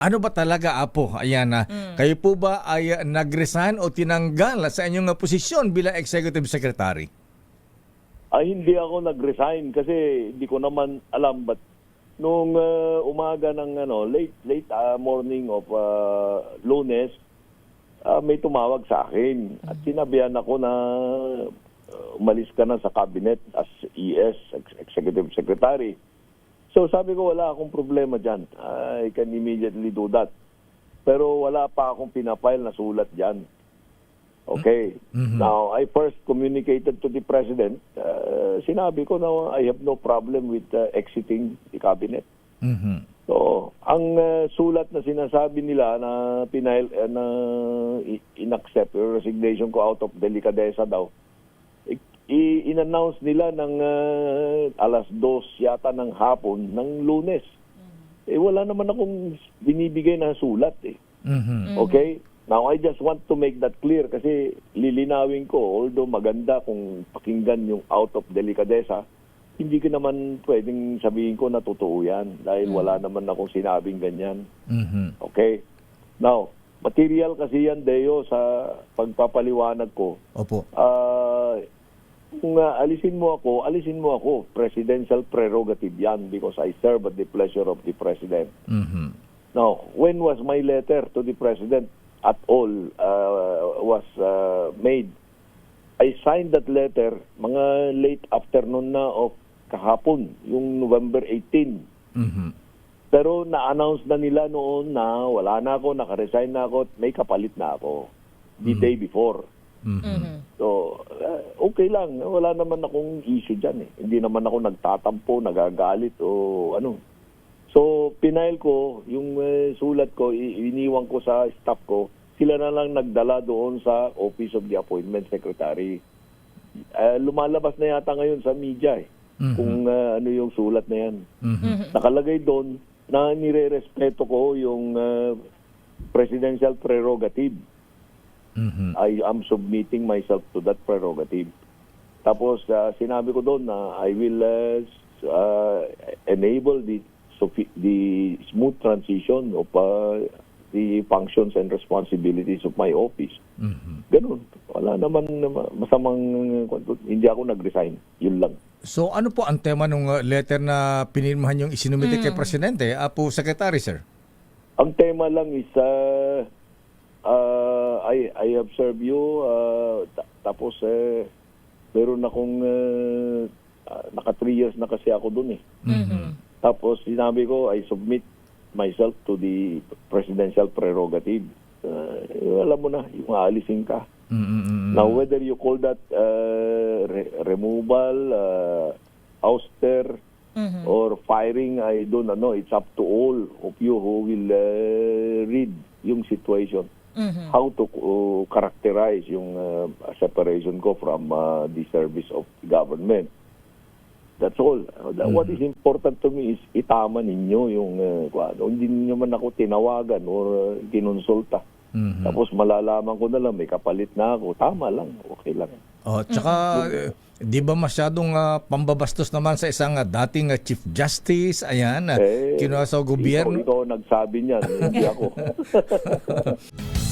Ano ba talaga, Apo? Ayan na. Kayo po ba ay nag-resign o tinanggal sa inyong posisyon bilang Executive Secretary? Ay, hindi ako nag-resign kasi hindi ko naman alam but nung uh, umaga ng ano, late late uh, morning of uh, Lunes, uh, may tumawag sa akin at sinabihan ako na uh, umalis ka na sa cabinet as ES, Ex- Executive Secretary. So sabi ko wala akong problema dyan. I can immediately do that. Pero wala pa akong pinapile na sulat dyan. Okay. Now, I first communicated to the President. Uh, sinabi ko na I have no problem with uh, exiting the cabinet. Mhm. So, ang uh, sulat na sinasabi nila na pinail uh, na inaccept yung resignation ko out of delicadeza daw. I- i- in-announce nila ng uh, alas dos yata ng hapon ng lunes. Eh wala naman akong binibigay na sulat eh. Mhm. Okay? Now, I just want to make that clear kasi lilinawin ko, although maganda kung pakinggan yung out of delicadeza, hindi ko naman pwedeng sabihin ko na totoo yan dahil wala naman akong sinabing ganyan. Mhm. Okay? Now, material kasi yan, Deo, sa pagpapaliwanag ko. Opo. Ah, kung ah, alisin mo ako, alisin mo ako. Presidential prerogative yan because I serve at the pleasure of the President. Mhm. Now, when was my letter to the President at all uh, was uh, made? I signed that letter mga late afternoon na of kahapon, yung November 18. Mhm. Pero na-announce na nila noon na wala na ako, naka-resign na ako, may kapalit na ako the day before. Mhm. So, uh, okay lang. Wala naman akong issue dyan eh. Hindi naman ako nagtatampo, nagagalit o ano. So, pinail ko, yung eh, sulat ko, iniwan ko sa staff ko, sila na lang nagdala doon sa Office of the Appointment Secretary. Eh, lumalabas na yata ngayon sa media eh, Mhm. kung uh, ano yung sulat na yan. Mhm. Nakalagay doon na nire-respeto ko yung uh, presidential prerogative. Mhm. I am submitting myself to that prerogative. Tapos uh, sinabi ko doon na I will uh, uh, enable the the smooth transition of uh, the functions and responsibilities of my office. Mhm. Ganun. Wala naman nama- masamang uh, hindi ako nag-resign. Yun lang. So ano po ang tema ng uh, letter na pinirmahan yung isinumite kay Presidente, Apo Secretary, sir? Ang tema lang is uh, uh, I I observe you uh, ta- tapos eh meron akong uh, uh, naka three years na kasi ako dun eh. Mhm. Tapos sinabi ko I submit myself to the presidential prerogative. Uh, alam mo na, yung aalisin ka. Mhm. Now whether you call that uh, re- removal, uh, ouster, or firing, I don't know. It's up to all of you who will uh, read yung situation. How to uh, characterize yung uh, separation ko from uh, the service of government. That's all. Uh, that- What is important to me is itama ninyo yung uh, ano. Hindi niyo man ako tinawagan or uh, kinonsulta. Mhm. Tapos malalaman ko na lang, may kapalit na ako. Tama lang, okay lang. Oh, tsaka eh, di ba masyadong ah, pambabastos naman sa isang ah, dating ah, Chief Justice, ayan, uh, Eh, kinuha sa gobyerno. Ikaw, ikaw nagsabi niyan, hindi ako.